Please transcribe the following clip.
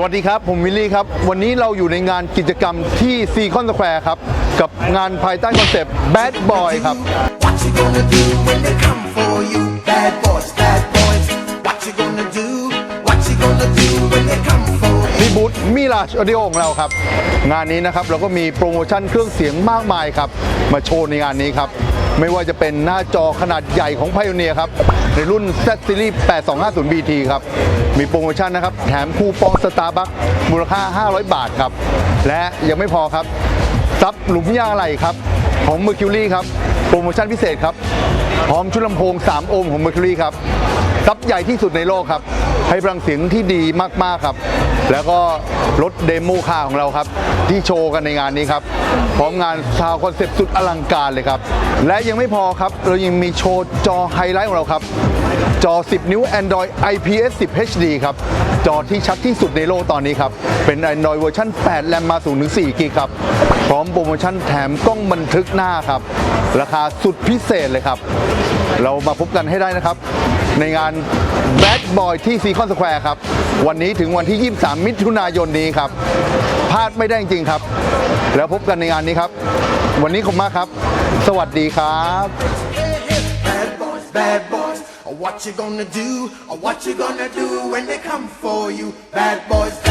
สวัสดีครับ ผมวิลลี่ครับ วันนี้เราอยู่ในงานกิจกรรมที่ซีคอนสแควร์ครับ กับงานภายใต้คอนเซปต์ Bad Boy ครับูธมิลาชออดิโอของเราครับ งานนี้นะครับเราก็มีโปรโมชั่นเครื่องเสียงมากมายครับ มาโชว์ในงานนี้ครับ ไม่ว่าจะเป็นหน้าจอขนาดใหญ่ของ Pioneer ครับ ในรุ่น Z Series 8250 BT ครับ มีโปรโมชั่นนะครับ แถมคูปองสตาร์บัคมูลค่า 500 บาทครับ และยังไม่พอครับซับหลุมยางไหล่ครับ ของ Mercury ครับ โปรโมชั่นพิเศษครับ พร้อมชุดลำโพง 3 โอห์มของ Mercury ครับซับใหญ่ที่สุดในโลกครับ ให้พลังเสียงที่ดีมาก ๆ ครับ แล้วก็รถเดโมคาของเราครับ ที่โชว์กันในงานนี้ครับ พร้อมงานซาวคอนเซปต์สุดอลังการเลยครับ และยังไม่พอครับ เรายังมีโชว์จอไฮไลท์ของเราครับ จอ 10 นิ้ว Android IPS 10 HD ครับ จอที่ชัดที่สุดในโลกตอนนี้ครับ เป็น Android เวอร์ชัน8แรมมาสูงถึง4กิกครับ พร้อมโปรโมชั่นแถมกล้องบันทึกหน้าครับ ราคาาสุดพิเศษเลยครับ เรามาพบกันให้ได้นะครับ ในงาน Bad Boy ที่ซีคอนสแควร์ครับ วันนี้ถึงวันที่ 23 มิถุนายนนี้ครับ พลาดไม่ได้จริงๆครับ แล้วพบกันในงานนี้ครับ วันนี้ขอบคุณมากครับ สวัสดีครับ Bad boys, bad boys. What you gonna do? What you gonna do when they come for you? Bad boys.